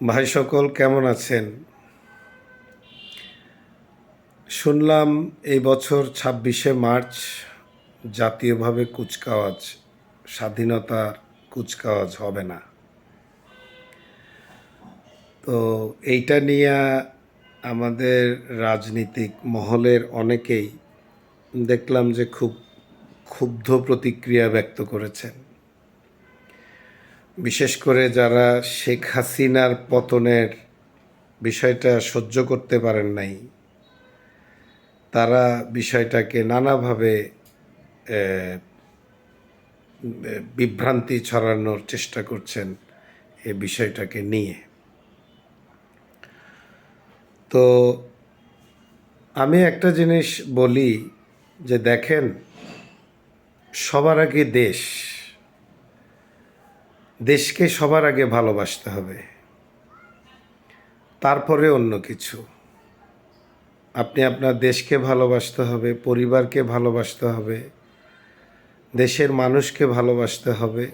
ভাই সকল কেমন আছেন? শুনলাম এই বছর ছাব্বিশে মার্চ জাতীয়ভাবে কুচকাওয়াজ, স্বাধীনতার কুচকাওয়াজ হবে না। তো এইটা নিয়ে আমাদের রাজনীতিক মহলের অনেকেই দেখলাম যে খুব ক্ষুব্ধ প্রতিক্রিয়া ব্যক্ত করেছেন। বিশেষ করে যারা শেখ হাসিনার পতনের বিষয়টা সহ্য করতে পারেন নাই, তারা বিষয়টাকে নানাভাবে বিভ্রান্তি ছড়ানোর চেষ্টা করছেন এ বিষয়টাকে নিয়ে। তো আমি একটা জিনিস বলি যে দেখেন, সবার আগে দেশ। দেশকে সবার আগে ভালোবাসতে হবে। তারপরে অন্য কিছু। আপনি আপনার দেশকে ভালোবাসতে হবে, পরিবারকে ভালোবাসতে হবে, দেশের মানুষকে ভালোবাসতে হবে।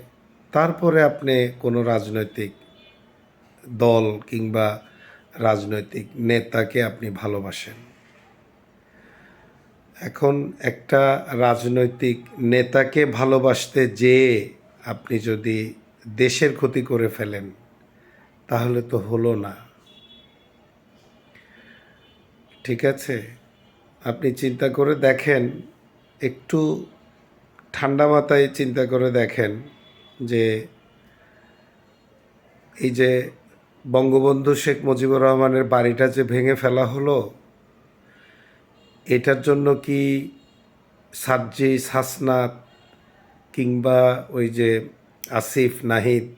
তারপরে আপনি কোনো রাজনৈতিক দল কিংবা রাজনৈতিক নেতাকে আপনি ভালোবাসেন। এখন একটা রাজনৈতিক নেতাকে ভালোবাসতে যেয়ে আপনি যদি দেশের ক্ষতি করে ফেলেন, তাহলে তো হলো না। ঠিক আছে? আপনি চিন্তা করে দেখেন, একটু ঠান্ডা মাথায় চিন্তা করে দেখেন যে এই যে বঙ্গবন্ধু শেখ মুজিবুর রহমানের বাড়িটা যে ভেঙে ফেলা হলো, এটার জন্য কি সাজ্জি, সাসনাত কিংবা ওই যে আসিফ, নাহিদ,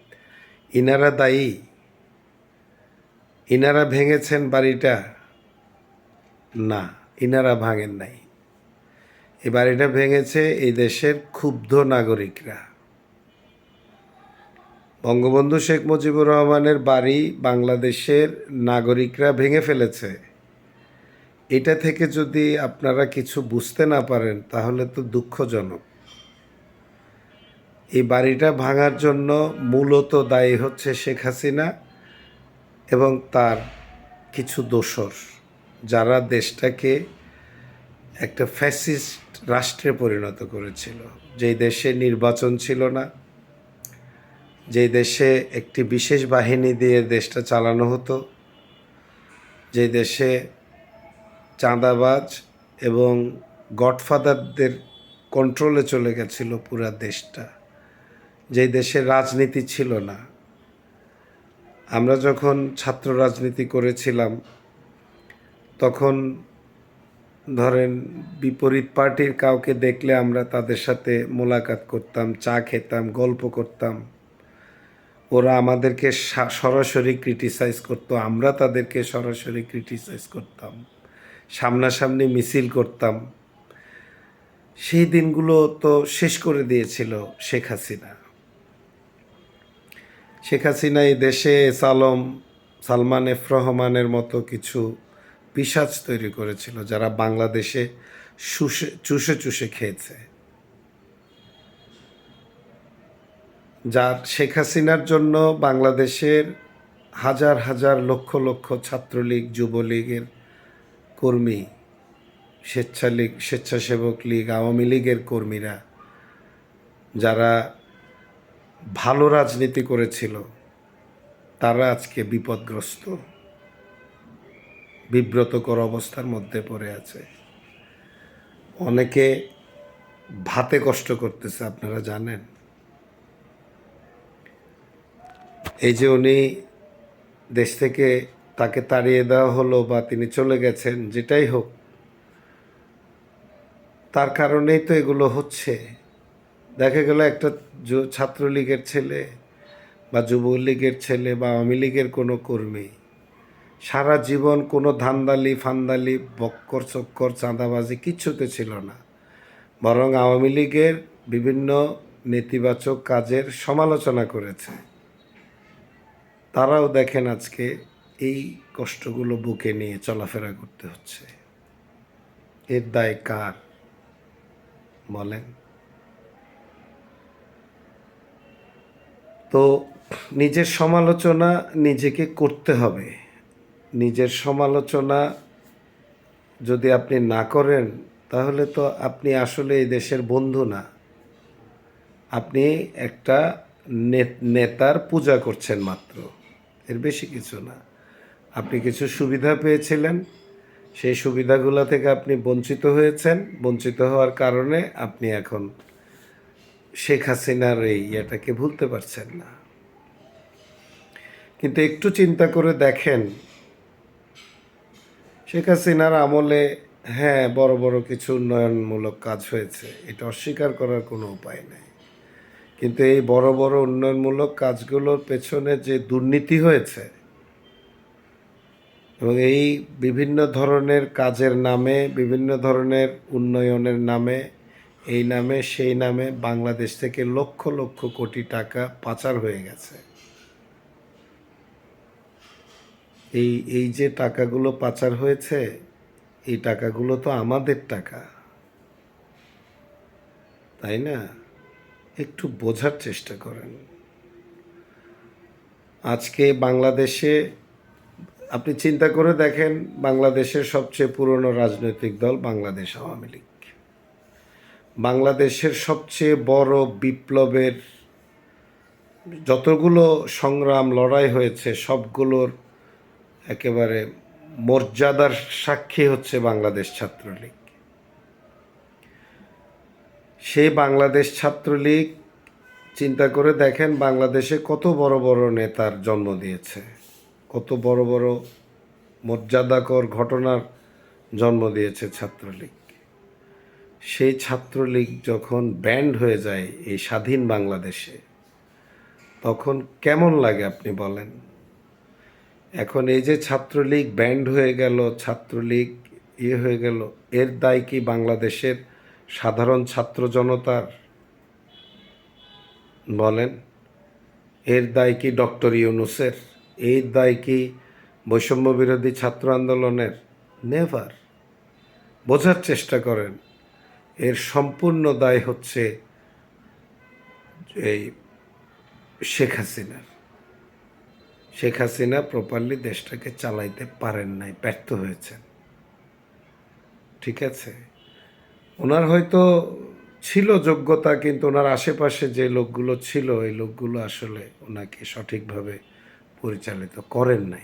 ইনারা দায়ী। ইনারা ভেঙেছেন বাড়িটা। না, ইনারা ভাঙেন নাই। এই বাড়িটা ভেঙেছে এই দেশের ক্ষুব্ধ নাগরিকরা। বঙ্গবন্ধু শেখ মুজিবুর রহমানের বাড়ি বাংলাদেশের নাগরিকরা ভেঙে ফেলেছে। এটা থেকে যদি আপনারা কিছু বুঝতে না পারেন, তাহলে তো দুঃখজনক। এই বাড়িটা ভাঙার জন্য মূলত দায়ী হচ্ছে শেখ হাসিনা এবং তার কিছু দোসর যারা দেশটাকে একটা ফ্যাসিস্ট রাষ্ট্রে পরিণত করেছিল। যেই দেশে নির্বাচন ছিল না, যেই দেশে একটি বিশেষ বাহিনী দিয়ে দেশটা চালানো হতো যে দেশে চাঁদাবাজ এবং গডফাদারদের কন্ট্রোলে চলে গেছিল পুরা দেশটা। যেই দেশের রাজনীতি ছিল না। আমরা যখন ছাত্র রাজনীতি করেছিলাম, তখন ধরেন বিপরীত পার্টির কাউকে দেখলে আমরা তাদের সাথে মোলাকাত করতাম, চা খেতাম, গল্প করতাম। ওরা আমাদেরকে সরাসরি ক্রিটিসাইজ করতো, আমরা তাদেরকে সরাসরি ক্রিটিসাইজ করতাম। সামনাসামনি মিছিল করতাম। সেই দিনগুলো তো শেষ করে দিয়েছিল শেখ হাসিনা। শেখ হাসিনা এই দেশে সালম, সালমান এফ রহমানের মতো কিছু পিসাজ তৈরি করেছিল যারা বাংলাদেশে শুষে, চুষে চুষে খেয়েছে। যার শেখ হাসিনার জন্য বাংলাদেশের হাজার হাজার লক্ষ লক্ষ ছাত্রলীগ, যুবলীগের কর্মী, স্বেচ্ছালীগ, স্বেচ্ছাসেবক লীগ, আওয়ামী লীগের কর্মীরা, যারা ভালো রাজনীতি করেছিল, তারা আজকে বিপদগ্রস্ত, বিব্রতকর অবস্থার মধ্যে পড়ে আছে। অনেকে ভাতে কষ্ট করতেছে, আপনারা জানেন। এই যে উনি দেশ থেকে তাকে তাড়িয়ে দেওয়া হলো বা তিনি চলে গেছেন, যেটাই হোক, তার কারণেই তো এগুলো হচ্ছে। দেখা গেল একটা ছাত্রলীগের ছেলে বা যুবলীগের ছেলে বা আওয়ামী লীগের কোনো কর্মী। সারা জীবন কোনো ধান্দালি ফান্দালি, বক্কর, চক্কর, চাঁদাবাজি কিচ্ছুতে ছিল না। বরং আওয়ামী লীগের বিভিন্ন নেতিবাচক কাজের সমালোচনা করেছে। তারাও দেখেন আজকে এই কষ্টগুলো বুকে নিয়ে চলাফেরা করতে হচ্ছে। এর দায় কার? বলেন। তো নিজের সমালোচনা নিজেকে করতে হবে। নিজের সমালোচনা যদি আপনি না করেন, তাহলে তো আপনি আসলে এই দেশের বন্ধু না। আপনি একটা নেতার পূজা করছেন মাত্র। এর বেশি কিছু না। আপনি কিছু সুবিধা পেয়েছিলেন। সেই সুবিধাগুলো থেকে আপনি বঞ্চিত হয়েছেন। বঞ্চিত হওয়ার কারণে আপনি এখন শেখ হাসিনার এই ইয়েটাকে ভুলতে পারছেন না। কিন্তু একটু চিন্তা করে দেখেন, শেখ হাসিনার আমলে হ্যাঁ বড় বড় কিছু উন্নয়নমূলক কাজ হয়েছে, এটা অস্বীকার করার কোনো উপায় নেই। কিন্তু এই বড় বড় উন্নয়নমূলক কাজগুলোর পেছনে যে দুর্নীতি হয়েছে এবং এই বিভিন্ন ধরনের কাজের নামে, বিভিন্ন ধরনের উন্নয়নের নামে এই নামে, সেই নামে বাংলাদেশ থেকে লক্ষ লক্ষ কোটি টাকা পাচার হয়ে গেছে। এই এই যে টাকাগুলো পাচার হয়েছে, এই টাকাগুলো তো আমাদের টাকা। তাই না? একটু বোঝার চেষ্টা করেন। আজকে বাংলাদেশে, আপনি চিন্তা করে দেখেন, বাংলাদেশের সবচেয়ে পুরনো রাজনৈতিক দল বাংলাদেশ আওয়ামী লীগ। বাংলাদেশের সবচেয়ে বড় বিপ্লবের যতগুলো সংগ্রাম লড়াই হয়েছে, সবগুলোর একেবারে মর্যাদার সাক্ষী হচ্ছে বাংলাদেশ ছাত্রলীগ। সেই বাংলাদেশ ছাত্রলীগ, চিন্তা করে দেখেন বাংলাদেশে কত বড় বড় নেতার জন্ম দিয়েছে, কত বড় বড় মর্যাদাকর ঘটনার জন্ম দিয়েছে ছাত্রলীগ। সেই ছাত্রলীগ যখন ব্যান্ড হয়ে যায় এই স্বাধীন বাংলাদেশে, তখন কেমন লাগে আপনি বলেন? এখন এই যে ছাত্রলীগ ব্যান্ড হয়ে গেল, ছাত্রলীগ ইয়ে হয়ে গেল, এর দায় কি বাংলাদেশের সাধারণ ছাত্র জনতার? বলেন, এর দায় কি ডক্টর ইউনুসের? এর দায় কি বৈষম্য বিরোধী ছাত্র আন্দোলনের? নেভার। বোঝার চেষ্টা করেন। এর সম্পূর্ণ দায় হচ্ছে এই শেখ হাসিনার। শেখ হাসিনা প্রপারলি দেশটাকে চালাইতে পারেন নাই, ব্যর্থ হয়েছেন। ঠিক আছে? ওনার হয়তো ছিল যোগ্যতা, কিন্তু ওনার আশেপাশে যে লোকগুলো ছিল, এই লোকগুলো আসলে ওনাকে সঠিকভাবে পরিচালিত করেন নাই।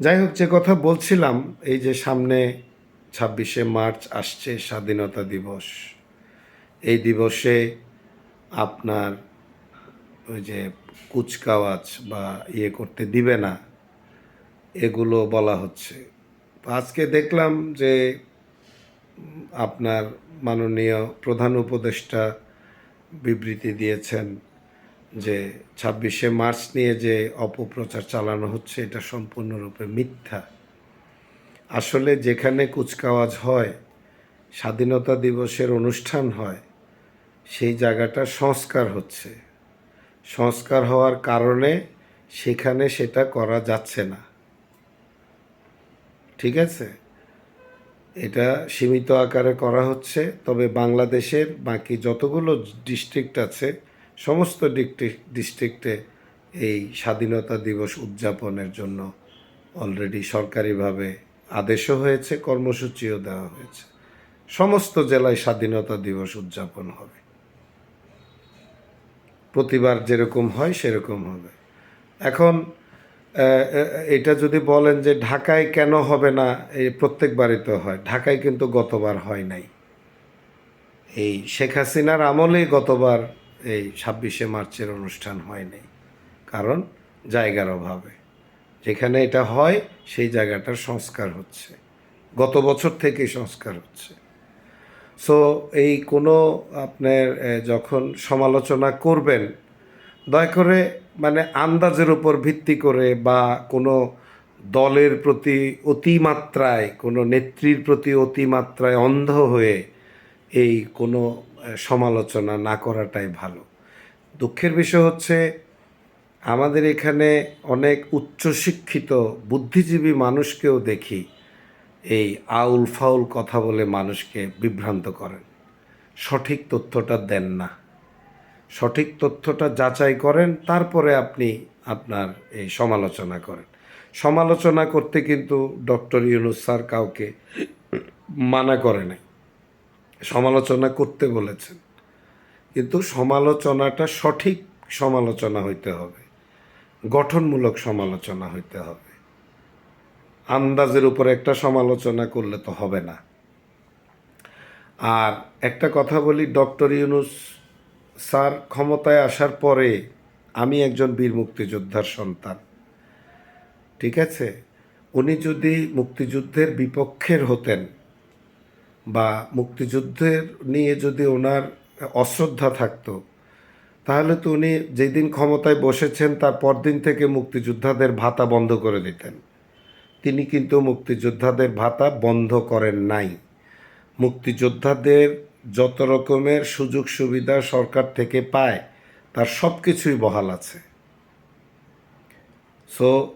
যাই হোক, যে কথা বলছিলাম, এই যে সামনে ছাব্বিশে মার্চ আসছে স্বাধীনতা দিবস। এই দিবসে আপনার ওই যে কুচকাওয়াজ বা ইয়ে করতে দিবে না, এগুলো বলা হচ্ছে। আজকে দেখলাম যে আপনার মাননীয় প্রধান উপদেষ্টা বিবৃতি দিয়েছেন যে ছাব্বিশে মার্চ নিয়ে যে অপপ্রচার চালানো হচ্ছে, এটা সম্পূর্ণরূপে মিথ্যা। আসলে যেখানে কুচকাওয়াজ হয়, স্বাধীনতা দিবসের অনুষ্ঠান হয়, সেই জায়গাটা সংস্কার হচ্ছে। সংস্কার হওয়ার কারণে সেখানে সেটা করা যাচ্ছে না। ঠিক আছে? এটা সীমিত আকারে করা হচ্ছে, তবে বাংলাদেশের বাকি যতগুলো ডিস্ট্রিক্ট আছে, সমস্ত ডিস্ট্রিক্টে এই স্বাধীনতা দিবস উদযাপনের জন্য অলরেডি সরকারিভাবে আদেশও হয়েছে, কর্মসূচিও দেওয়া হয়েছে। সমস্ত জেলায় স্বাধীনতা দিবস উদযাপন হবে। প্রতিবার যেরকম হয়, সেরকম হবে। এখন এটা যদি বলেন যে ঢাকায় কেন হবে না এই প্রত্যেকবারই তো হয়। ঢাকায় কিন্তু গতবার হয় নাই। এই শেখ হাসিনার আমলেই গতবার এই ছাব্বিশে মার্চের অনুষ্ঠান হয় নাই। কারণ জায়গার অভাবে। যেখানে এটা হয়, সেই জায়গাটার সংস্কার হচ্ছে। গত বছর থেকেই সংস্কার হচ্ছে। সো এই কোনো আপনার যখন সমালোচনা করবেন, দয়া করে মানে আন্দাজের উপর ভিত্তি করে বা কোনো দলের প্রতি অতিমাত্রায়, কোনো নেত্রীর প্রতি অতিমাত্রায় অন্ধ হয়ে এই কোনো সমালোচনা না করাটাই ভালো। দুঃখের বিষয় হচ্ছে আমাদের এখানে অনেক উচ্চশিক্ষিত বুদ্ধিজীবী মানুষকেও দেখি এই আউল ফাউল কথা বলে মানুষকে বিভ্রান্ত করেন। সঠিক তথ্যটা দেন না। সঠিক তথ্যটা যাচাই করেন, তারপরে আপনি আপনার এই সমালোচনা করেন। সমালোচনা করতে কিন্তু ডক্টর ইউনুস স্যার কাউকে মানা করে নাই। সমালোচনা করতে বলেছেন। কিন্তু সমালোচনাটা সঠিক সমালোচনা হইতে হবে। গঠনমূলক সমালোচনা হইতে হবে। আন্দাজের উপর একটা সমালোচনা করলে তো হবে না। আর একটা কথা বলি, ডক্টর ইউনুস স্যার ক্ষমতায় আসার পরে আমি একজন বীর মুক্তিযোদ্ধার সন্তান। ঠিক আছে? উনি যদি মুক্তিযুদ্ধের বিপক্ষের হতেন বা মুক্তিযুদ্ধের নিয়ে যদি ওনার অশ্রদ্ধা থাকতো তাহলে তো উনি যেদিন ক্ষমতায় বসেছেন, তার পরদিন থেকে মুক্তিযোদ্ধাদের ভাতা বন্ধ করে দিতেন। তিনি কিন্তু মুক্তিযোদ্ধাদের ভাতা বন্ধ করেন নাই। মুক্তিযোদ্ধাদের যত রকমের সুযোগ সুবিধা সরকার থেকে পায়, তার সব কিছুই বহাল আছে। সো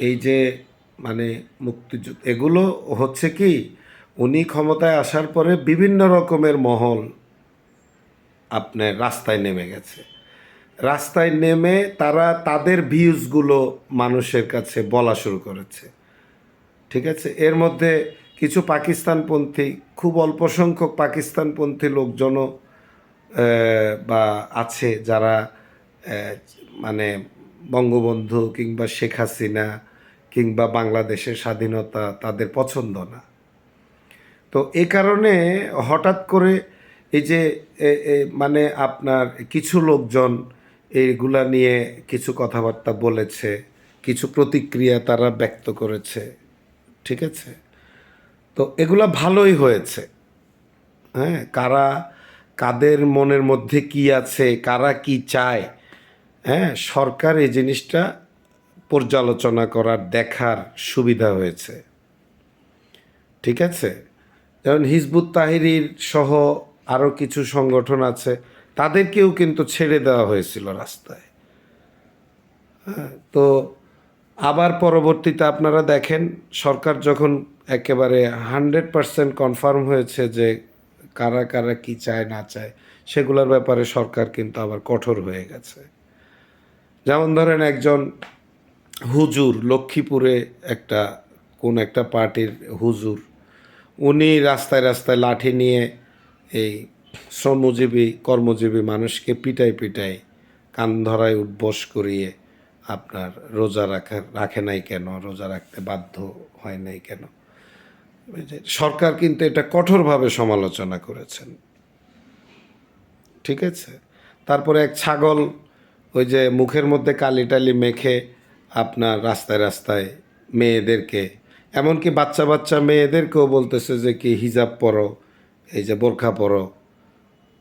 এই যে মানে মুক্তিযুদ্ধ, এগুলো হচ্ছে কি, উনি ক্ষমতায় আসার পরে বিভিন্ন রকমের মহল আপনার রাস্তায় নেমে গেছে। রাস্তায় নেমে তারা তাদের ভিউজগুলো মানুষের কাছে বলা শুরু করেছে। ঠিক আছে? এর মধ্যে কিছু পাকিস্তানপন্থী, খুব অল্প সংখ্যক পাকিস্তানপন্থী লোকজনও বা আছে যারা মানে বঙ্গবন্ধু কিংবা শেখ হাসিনা কিংবা বাংলাদেশের স্বাধীনতা তাদের পছন্দ না। তো এ কারণে হঠাৎ করে এই যে মানে আপনার কিছু লোকজন এইগুলা নিয়ে কিছু কথাবার্তা বলেছে, কিছু প্রতিক্রিয়া তারা ব্যক্ত করেছে, ঠিক আছে? তো এগুলা ভালোই হয়েছে। হ্যাঁ কারা, কাদের মনের মধ্যে কি আছে, কারা কি চায় হ্যাঁ সরকার এই জিনিসটা পর্যালোচনা করার, দেখার সুবিধা হয়েছে। ঠিক আছে? যেমন হিজবুত তাহিরির সহ আরও কিছু সংগঠন আছে তাদেরকেও কিন্তু ছেড়ে দেওয়া হয়েছিল রাস্তায়। হ্যাঁ, তো আবার পরবর্তীতে আপনারা দেখেন সরকার যখন একেবারে হান্ড্রেড পারসেন্ট কনফার্ম হয়েছে যে কারা কারা কি চায় না চায় সেগুলোর ব্যাপারে সরকার কিন্তু আবার কঠোর হয়ে গেছে। যেমন ধরেন একজন হুজুর লক্ষ্মীপুরে একটা কোন একটা পার্টির হুজুর উনি রাস্তায় রাস্তায় লাঠি নিয়ে এই শ্রমজীবী, কর্মজীবী মানুষকে পিটাই পিটাই কান ধরায় উঠবস করিয়ে আপনার রোজা রাখা, রাখে নাই কেন? রোজা রাখতে বাধ্য হয় নাই কেন? সরকার কিন্তু এটা কঠোরভাবে সমালোচনা করেছেন। ঠিক আছে? তারপরে এক ছাগল ওই যে মুখের মধ্যে কালি টালি মেখে আপনার রাস্তায় রাস্তায় মেয়েদেরকে, এমনকি বাচ্চা বাচ্চা মেয়েদেরকেও বলতেছে যে কি হিজাব পরো এই যে বোরখা পরো,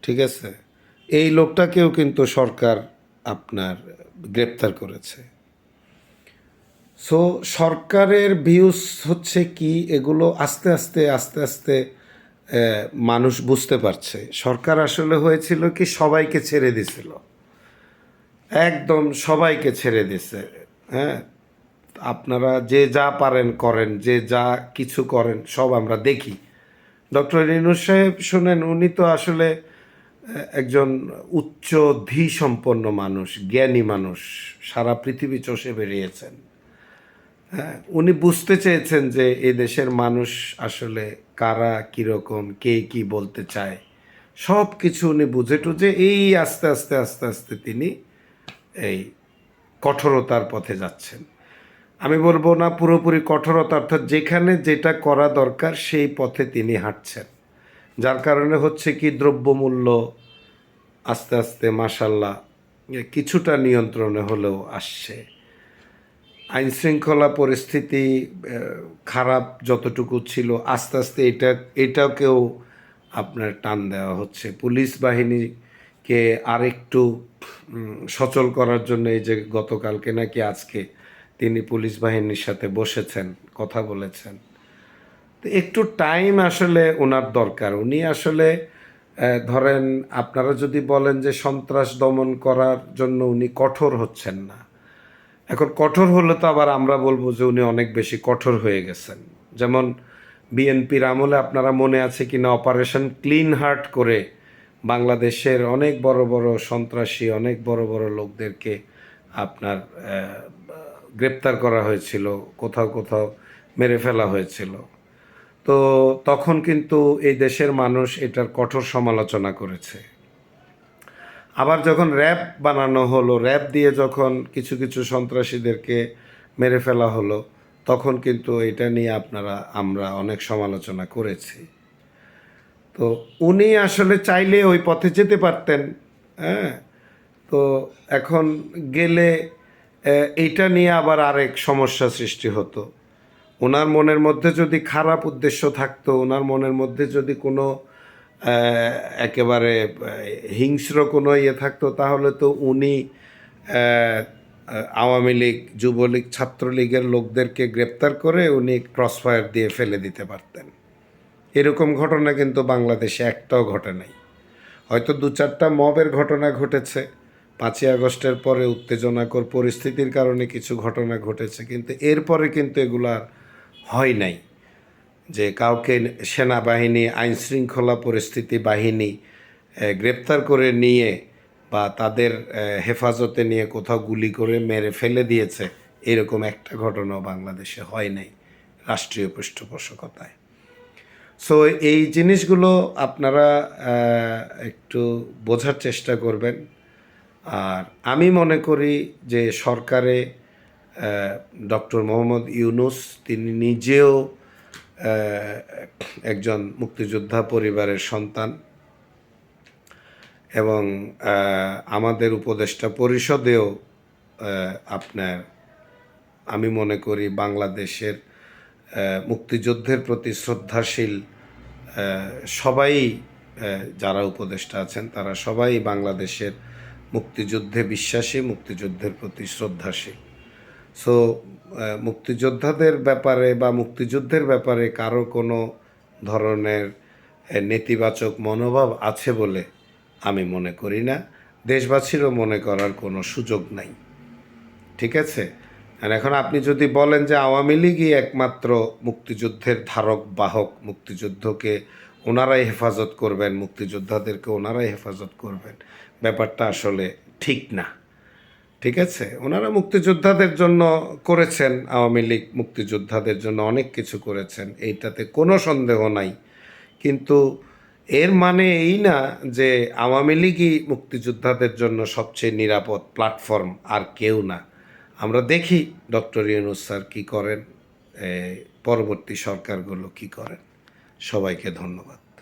ঠিক আছে? এই লোকটাকেও কিন্তু সরকার আপনার গ্রেপ্তার করেছে। সো সরকারের ভিউজ হচ্ছে কি? এগুলো আস্তে আস্তে আস্তে আস্তে মানুষ বুঝতে পারছে। সরকার আসলে হয়েছিল কি? সবাইকে ছেড়ে দিছিল। একদম সবাইকে ছেড়ে দিছে হ্যাঁ? আপনারা যে যা পারেন করেন, যে যা কিছু করেন, সব আমরা দেখি। ডক্টর রিনু সাহেব শোনেন, উনি তো আসলে একজন উচ্চ ধী সম্পন্ন মানুষ, জ্ঞানী মানুষ, সারা পৃথিবী চষে বেরিয়েছেন। হ্যাঁ উনি বুঝতে চেয়েছেন যে এই দেশের মানুষ আসলে কারা, কীরকম, কে কি বলতে চায়। সব কিছু উনি বুঝে টুঝে এই আস্তে আস্তে আস্তে আস্তে তিনি এই কঠোরতার পথে যাচ্ছেন। আমি বলব না পুরোপুরি কঠোরতা অর্থাৎ যেখানে যেটা করা দরকার সেই পথে তিনি হাঁটছেন। যার কারণে হচ্ছে কি দ্রব্যমূল্য আস্তে আস্তে মাসাল্লাহ কিছুটা নিয়ন্ত্রণে হলেও আসছে। আইন শৃঙ্খলা পরিস্থিতি খারাপ যতটুকু ছিল, আস্তে আস্তে এটা, এটাকেও আপনার টান দেওয়া হচ্ছে। পুলিশ বাহিনীকে আরেকটু সচল করার জন্য এই যে গতকালকে নাকি আজকে তিনি পুলিশ বাহিনীর সাথে বসেছেন, কথা বলেছেন। তো একটু টাইম আসলে ওনার দরকার। উনি আসলে ধরেন আপনারা যদি বলেন যে সন্ত্রাস দমন করার জন্য উনি কঠোর হচ্ছেন না। এখন কঠোর হলে তো আবার আমরা বলব যে উনি অনেক বেশি কঠোর হয়ে গেছেন। যেমন বিএনপির আমলে আপনারা মনে আছে কিনা অপারেশন ক্লিন হার্ট করে বাংলাদেশের অনেক বড় বড় সন্ত্রাসী, অনেক বড় বড় লোকদেরকে আপনার গ্রেপ্তার করা হয়েছিল, কোথাও কোথাও মেরে ফেলা হয়েছিল। তো তখন কিন্তু এই দেশের মানুষ এটার কঠোর সমালোচনা করেছে। আবার যখন র্যাব বানানো হলো, র্যাব দিয়ে যখন কিছু কিছু সন্ত্রাসীদেরকে মেরে ফেলা হলো, তখন কিন্তু এটা নিয়ে আপনারা, আমরা অনেক সমালোচনা করেছি। তো উনি আসলে চাইলে ওই পথে যেতে পারতেন হ্যাঁ? তো এখন গেলে এইটা নিয়ে আবার আরেক সমস্যা সৃষ্টি হতো। ওনার মনের মধ্যে যদি খারাপ উদ্দেশ্য থাকতো, ওনার মনের মধ্যে যদি কোনো একেবারে হিংস্র কোনো ইয়ে থাকতো, তাহলে তো উনি আওয়ামী লীগ, যুবলীগ, ছাত্রলীগের লোকদেরকে গ্রেপ্তার করে উনি ক্রসফায়ার দিয়ে ফেলে দিতে পারতেন। এরকম ঘটনা কিন্তু বাংলাদেশে একটাও ঘটে নাই। হয়তো দু চারটা মবের ঘটনা ঘটেছে। পাঁচই আগস্টের পরে উত্তেজনাকর পরিস্থিতির কারণে কিছু ঘটনা ঘটেছে, কিন্তু এরপরে কিন্তু এগুলো হয় নাই। যে কাউকে সেনাবাহিনী আইন শৃঙ্খলা পরিস্থিতি বাহিনী গ্রেপ্তার করে নিয়ে বা তাদের হেফাজতে নিয়ে কোথাও গুলি করে মেরে ফেলে দিয়েছে, এরকম একটা ঘটনাও বাংলাদেশে হয় নাই রাষ্ট্রীয় পৃষ্ঠপোষকতায়। সো এই জিনিসগুলো আপনারা একটু বোঝার চেষ্টা করবেন। আর আমি মনে করি যে সরকারে ডক্টর মোহাম্মদ ইউনুস, তিনি নিজেও একজন মুক্তিযোদ্ধা পরিবারের সন্তান এবং আমাদের উপদেষ্টা পরিষদেও আপনার, আমি মনে করি বাংলাদেশের মুক্তিযুদ্ধের প্রতি শ্রদ্ধাশীল সবাই যারা উপদেষ্টা আছেন, তারা সবাই বাংলাদেশের মুক্তিযুদ্ধে বিশ্বাসী, মুক্তিযুদ্ধের প্রতি শ্রদ্ধাশীল। সো মুক্তিযোদ্ধাদের ব্যাপারে বা মুক্তিযুদ্ধের ব্যাপারে কারও কোনো ধরনের নেতিবাচক মনোভাব আছে বলে আমি মনে করি না। দেশবাসীরও মনে করার কোনো সুযোগ নাই। ঠিক আছে? আর এখন আপনি যদি বলেন যে আওয়ামী লীগই একমাত্র মুক্তিযুদ্ধের ধারক, বাহক, মুক্তিযুদ্ধকে ওনারাই হেফাজত করবেন, মুক্তিযোদ্ধাদেরকে ওনারাই হেফাজত করবেন ব্যাপারটা আসলে ঠিক না। ঠিক আছে? ওনারা মুক্তিযোদ্ধাদের জন্য করেছেন, আওয়ামী লীগ মুক্তিযোদ্ধাদের জন্য অনেক কিছু করেছেন, এইটাতে কোনো সন্দেহ নাই। কিন্তু এর মানে এই না যে আওয়ামী লীগই মুক্তিযোদ্ধাদের জন্য সবচেয়ে নিরাপদ প্ল্যাটফর্ম আর কেউ না। আমরা দেখি ডক্টর ইউনুস স্যার কী করেন পরবর্তী সরকারগুলো কী করেন। সবাইকে ধন্যবাদ।